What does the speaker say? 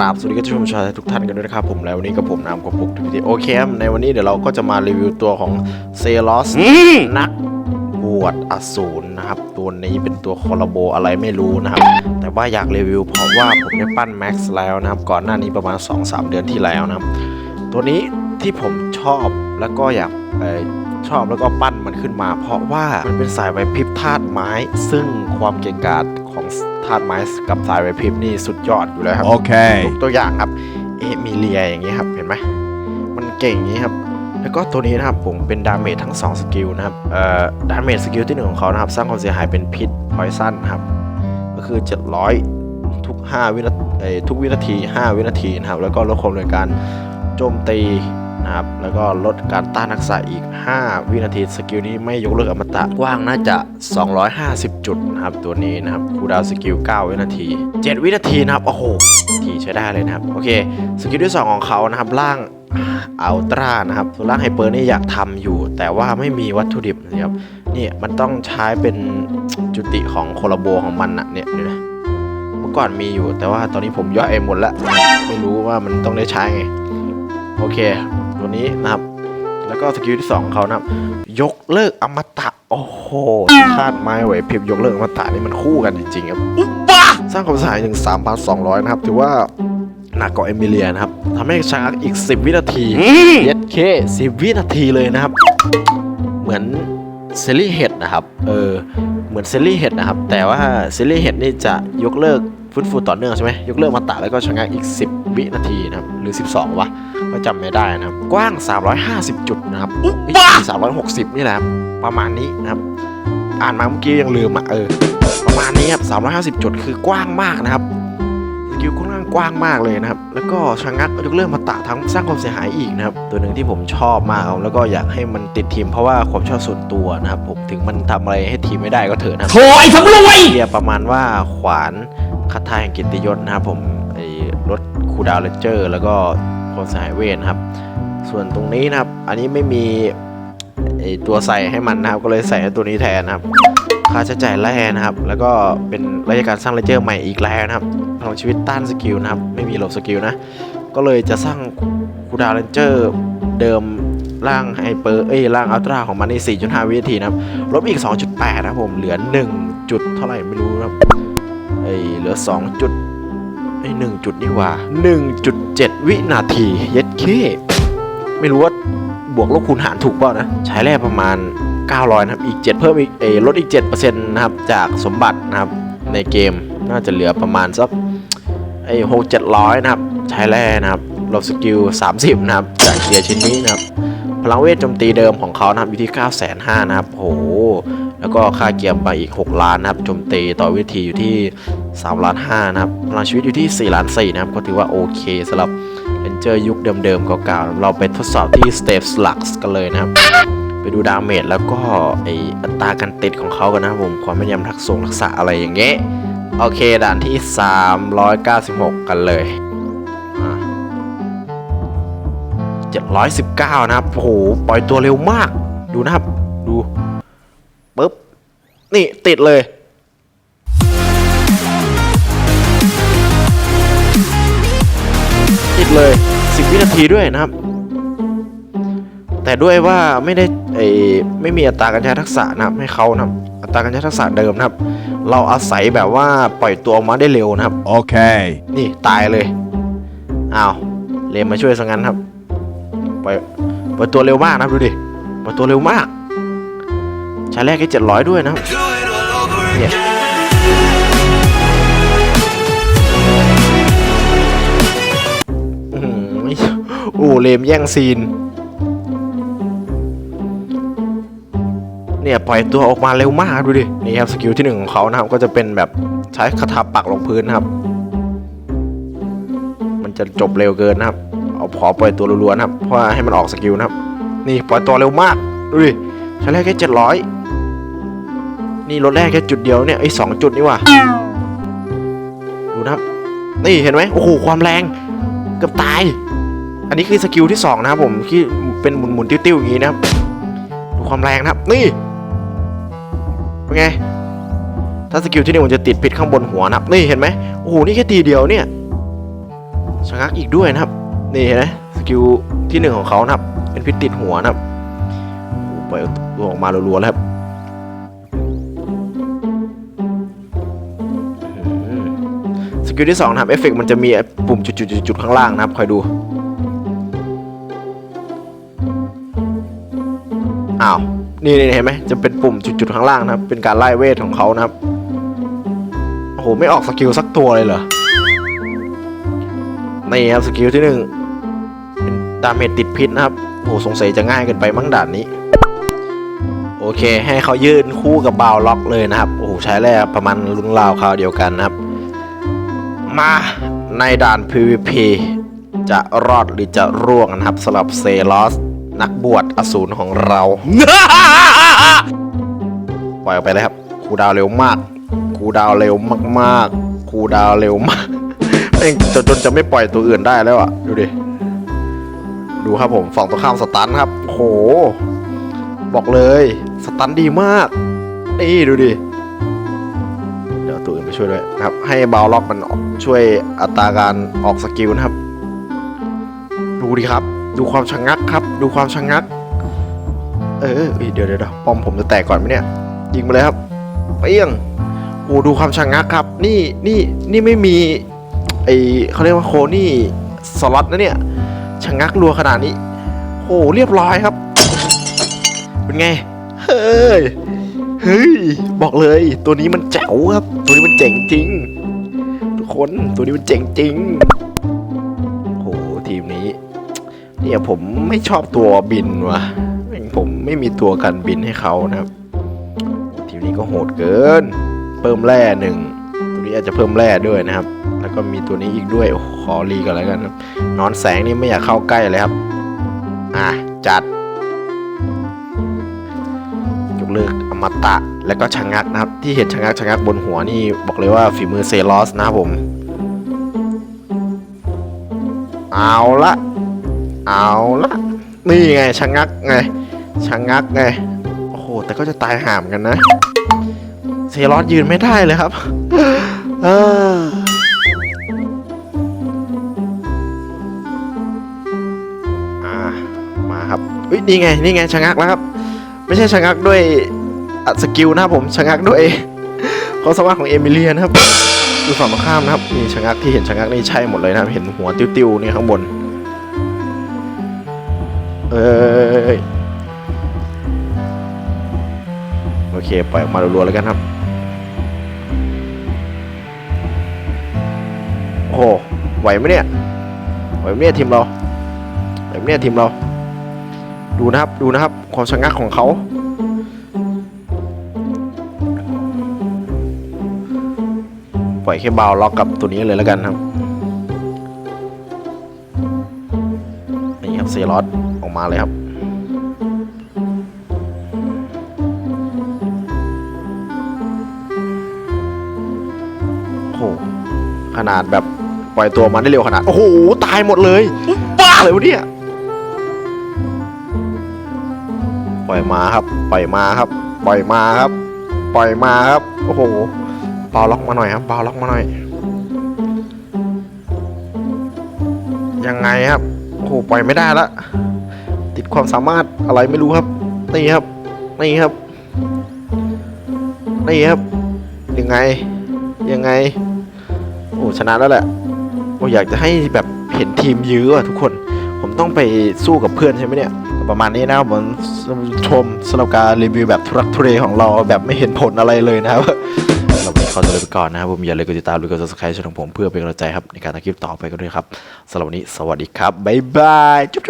ราบสวัสดีท่านผู้ชมชาวไทยทุกท่านกันด้วยนะครับผมแล้ววันนี้กับผมนามกับปุกทีวีโอเคครับในวันนี้เดี๋ยวเราก็จะมารีวิวตัวของเซลอสนักบวชอสูรนะครับ ตัวนี้เป็นตัวคอลาโบอะไรไม่รู้นะครับ แต่ว่าอยากรีวิวเพราะว่าผมได้ปั้นแม็กซ์แล้วนะครับ ก่อนหน้านี้ประมาณ 2-3 เดือนที่แล้วนะครับ ตัวนี้ที่ผมชอบแล้วก็อยากเอ่อชอบแล้วก็ปั้นมันขึ้นมา เพราะว่ามันเป็นสายไหวพริบธาตุไม้ ซึ่งความเก่งกาจ ของธาตุไม้กับสายไหวพริบนี่สุดยอดอยู่แล้วครับ Okay. ยกตัวอย่างครับเอมิเลียอย่างนี้ครับเห็นไหมมันเก่งอย่างนี้ครับแล้วก็ตัวนี้นะครับผมเป็นดาเมจทั้ง2สกิลนะครับเอ่อดาเมจสกิลที่หนึ่งของเขานะครับสร้างความเสียหายเป็นพิษพอยซันครับก็คือ 700 ทุก5วินาทีเอ่อทุกวินาที 5 วินาทีนะครับแล้วก็ลดความเร็วการโจมตี นะครับ แล้วก็ลดการต้านทักษะอีก 5 วินาทีสกิลนี้ไม่ยกเลิกอมตะกว้างน่าจะ 250 จุดนะครับตัวนี้นะครับคูดาวสกิล 9 วินาที 7 วินาทีนะครับ โอ้โหทีใช้ได้เลยนะครับ โอเค สกิลที่ 2 ของเขานะครับร่างอัลตร้านะครับส่วนร่างไฮเปอร์นี่อยากทำอยู่ แต่ว่าไม่มีวัตถุดิบนะครับนี่มันต้องใช้เป็นจุติของโคลาโบของมันนะเนี่ยดูนะเมื่อก่อนมีอยู่ แต่ว่าตอนนี้ผมย่อยเอหมดแล้วไม่รู้ว่ามันต้องได้ใช้ไง โอเค ตัวนี้นะครับ แล้วก็สกิลที่2ของเขานะครับ ยกเลิกอมตะ โอ้โหคาดไม้ไหวพริบยกเลิกอมตะนี่มันคู่กันจริงๆครับอุ๊บบ้าสร้างความเสียหายถึง 3,200 นะครับ ถือว่าหนักกว่าเอมิเลียนะครับทำให้ชะงักอีก 10 วินาทีเย็ดเค10 วินาทีเลยนะครับ เหมือนเซรีเห็ดนะครับ เออ เหมือนเซรีเห็ดนะครับ แต่ว่าเซรีเห็ดนี่จะยกเลิก ฟื้นฟูต่อเนื่องใช่ไหมยกเลิกมาตะแล้วก็ชะงักอีก 10 วินาทีนะครับหรือ 12วะก็จำไม่ได้นะครับกว้าง 350 จุดนะครับบ้า360 นี่แหละครับประมาณนี้นะครับ อ่านมาเมื่อกี้ยังลืมอะเออประมาณนี้ครับ350 จุดคือกว้างมากนะครับส กิลค่อนข้างกว้างมากเลยนะครับ แล้วก็ชะงักยกเลิกมาตะทั้งสร้างความเสียหายอีกนะครับ ตัวหนึ่งที่ผมชอบมากครับแล้วก็อยากให้มันติดทีมเพราะว่าความชอบส่วนตัวนะครับ ผมถึงมันทำอะไรให้ทีมไม่ได้ก็เถอะนะครับโถ่ไอ้สำรวยเรียประมาณว่าขวานคาถาแห่งกิตติยศนะครับผมไอ้รถคูดาวเลเจอร์ แล้วก็ความเสียหายเวทนะครับ ส่วนตรงนี้นะครับ อันนี้ไม่มีไอ้ตัวใส่ให้มันนะครับก็เลยใส่ให้ตัวนี้แทนนะครับ ค่าใช้จ่ายแร่นะครับ แล้วก็เป็นรายการสร้างเลเจอร์ใหม่อีกแล้วนะครับพลังชีวิตต้านสกิลนะครับ ไม่มีหลบสกิลนะ ก็เลยจะสร้างคูดาวเลนเจอร์เดิมร่างไฮเปอร์เอ้ยร่างอัลตร้าของมันใน4.5 วินาทีนะครับลดไปอีก 2.8 นะครับผม เหลือ 1 จุดเท่าไหร่ไม่รู้นะครับเอ้ยเหลือ 2 จุดไอ้1จุดนี่ว่า 1.7 วินาที เย็ดเคไม่รู้ว่าบวกลบคูณหารถูกเปล่านะ ใช้แร่ประมาณ 900นะครับอีก 7 เพิ่มอีกเอลดอีก7%นะครับจากสมบัตินะครับในเกมน่าจะเหลือประมาณสักไอ้หกเจ็ดร้อยนะครับใช้แร่นะครับลบสกิล 30 นะครับจากเกียร์ชิ้นนี้นะครับ พลังเวทโจมตีเดิมของเขานะครับอยู่ที่9 5 0 0 0นะครับโอ้โหแล้วก็ค่าเกียร์ไปอีก 6 ล้านนะครับโจมตีต่อวิธีอยู่ที่3ล้าน5นะครับพลังชีวิตอยู่ที่4ล้าน4นะครับก็ถือว่าโอเคสำหรับเ n นเจอร์ยุคเดิมๆเก่าๆเราไปทดสอบที่ Step Slux กันเลยนะครับ ไปดูดาเมจแล้วก็ไออัตราการติดของเขากันนะผมความแม่นยำทักษงทักษะอะไรอย่างเงี้ยโอเคด่านที่ 396 กันเลยอะ719 นะครับโอ้โหปล่อยตัวเร็วมาก ดูนะครับ ดูปึ๊บ นี่ติดเลยติดเลย 10 วินาทีด้วยนะครับ แต่ด้วยว่าไม่ได้ไอไม่มีอัตราการใช้ทักษะนะครับให้เขานะครับ อัตราการใช้ทักษะเดิมนะครับ เราอาศัยแบบว่าปล่อยตัวออกมาได้เร็วนะครับ Okay. นี่ตายเลยอ้าวเลมมาช่วยสังงั้นครับปล่อยปล่อยตัวเร็วมากนะครับดูดิปล่อยตัวเร็วมากใช้แรกแค่เจ็ดร้อยด้วยนะครับเนี่ยอื้อหือโอ้เลมแย่งซีน เนี่ยปล่อยตัวออกมาเร็วมากดูดิ นี่ครับสกิลที่หนึ่งของเขานะครับ ก็จะเป็นแบบใช้คาถาปักลงพื้นนะครับ มันจะจบเร็วเกินนะครับ เอาขอปล่อยตัวรัวๆนะครับ เพราะว่าให้มันออกสกิลนะครับ นี่ปล่อยตัวเร็วมากดูดิใช้แรกแค่เจ็ดร้อยนี่รถแรกแค่จุดเดียวเนี่ยไอ้สองจุดนี่ว่ะดูนะครับ นี่เห็นไหมโอ้โหความแรงเกือบตาย อันนี้คือสกิลที่สองนะครับผมที่เป็นหมุนๆติ้วๆอย่างนี้นะครับดูความแรงนะครับ นี่ เป็นไง ถ้าสกิลที่หนึ่งมันจะติดพิษข้างบนหัวนะครับนี่เห็นไหมโอ้โหนี่แค่ทีเดียวเนี่ยชะงักอีกด้วยนะครับ นี่เห็นไหมสกิลที่หนึ่งของเขานะครับ เป็นพิษติดหัวนะครับโอ้โหปล่อยตัวออกมารัวๆแล้วครับสกิลที่สองนะครับเอฟเฟกต์มันจะมีปุ่มจุดๆๆข้างล่างนะครับคอยดูอ้าว นี่เห็นไหมจะเป็นปุ่มจุดๆข้างล่างนะครับ เป็นการไล่เวทของเขานะครับ โอ้โห ไม่ออกสกิลสักตัวเลยเหรอ นี่ครับสกิลที่หนึ่งเป็นดาเมจติดพิษนะครับ โอ้โห สงสัยจะง่ายเกินไปมั้งด่านนี้ โอเค ให้เขายืนคู่กับบาวล็อกเลยนะครับ โอ้โห ใช้แล้วประมาณรุ่นราวคราวเดียวกันนะครับ มาในด่าน PVP จะรอดหรือจะร่วงนะครับสำหรับเซลอส นักบวชอสูรของเรา ปล่อยออกไปเลยครับครูดาวเร็วมากครูดาวเร็วมากๆครูดาวเร็วมากแม่งจนจนจะไม่ปล่อยตัวอื่นได้แล้วอะ ดูดิ ดูครับผมฝั่งตรงข้ามสตันครับโห บอกเลยสตันดีมาก นี่ดูดิ เดี๋ยวตัวอื่นไปช่วยด้วยนะครับ ให้บาวล็อกมันออกช่วยอัตราการออกสกิลนะครับ ดูดิครับ ดูความชะงงักครับ ดูความชะงงัก เออเอ้ยเดี๋ยวเดี๋ยวเดี๋ยวปอมผมจะแตกก่อนไหมเนี่ย ยิงมาเลยครับเปี้ยงโอ้ดูความชะงงักครับ นี่นี่นี่ไม่มีไอเขาเรียกว่าโคนี่สล็อตนะเนี่ยชะงงักรัวขนาดนี้โอ้เรียบร้อยครับ เป็นไง เฮ้ย เฮ้ย บอกเลย ตัวนี้มันแจ๋วครับ ตัวนี้มันเจ๋งจริง ทุกคน ตัวนี้มันเจ๋งจริง เนี่ยผมไม่ชอบตัวบินว่ะผมไม่มีตัวกันบินให้เขานะครับ ทีมนี้ก็โหดเกิน เพิ่มแร่หนึ่งตัวนี้อาจจะเพิ่มแร่ด้วยนะครับ แล้วก็มีตัวนี้อีกด้วยขอรีกันแล้วกันครับนอนแสงนี่ไม่อยากเข้าใกล้เลยครับ อะจัดยกเลิกอมตะแล้วก็ชะงักนะครับ ที่เห็นชะงักชะงักบนหัวนี่บอกเลยว่าฝีมือเซลอสนะครับผม เอาละ เอาละนี่ไงชะงักไงชะงักไง โอ้โห แต่ก็จะตายห่ามกันนะเซลอสยืนไม่ได้เลยครับ เอออ่ามาครับเฮ้ยนี่ไง นี่ไงชะงักแล้วครับ ไม่ใช่ชะงักด้วยสกิลนะครับผมชะงักด้วยความสามารถของเอมิเลียนะครับดูฝั่งตรงข้ามนะครับนี่ชะงักที่เห็นชะงักนี่ใช่หมดเลยนะครับ เห็นหัวติ้วๆนี่ข้างบน เอ้ยโอเค ปล่อยออกมารัวๆแล้วกันครับ โอ้โหไหวไหมเนี่ย ไหวไหมเนี่ยทีมเรา ไหวไหมเนี่ยทีมเรา ดูนะครับ ดูนะครับ ความชะงักของเขา ปล่อยแค่เบาล็อกกับตัวนี้เลยแล้วกันครับ นี่ครับเซรอส ออกมาเลยครับ โอ้โหขนาดแบบปล่อยตัวมาได้เร็วขนาด โอ้โห ตายหมดเลยบ้าเลยวะเนี่ย ปล่อยมาครับ ปล่อยมาครับ ปล่อยมาครับ ปล่อยมาครับ โอ้โหเบาล็อกมาหน่อยครับเบาล็อกมาหน่อย ยังไงครับ โอ้โห ปล่อยไม่ได้ละ ติดความสามารถอะไรไม่รู้ครับนี่ครับนี่ครับนี่ครับยังไงยังไงโอ้ชนะแล้วแหละโอ้อยากจะให้แบบเห็นทีมยื้ออะทุกคน ผมต้องไปสู้กับเพื่อนใช่ไหมเนี่ยประมาณนี้นะครับผมชมสำหรับการรีวิวแบบทุรักทุเลของเราแบบไม่เห็นผลอะไรเลยนะครับเราไปขอตัวลาไปก่อนนะครับผมอย่าลืมกดติดตามหรือกด subscribe ช่องของผมเพื่อเป็นกำลังใจครับในการทำคลิปต่อไปกันด้วยครับสำหรับวันนี้สวัสดีครับบ๊ายบายจุ๊บ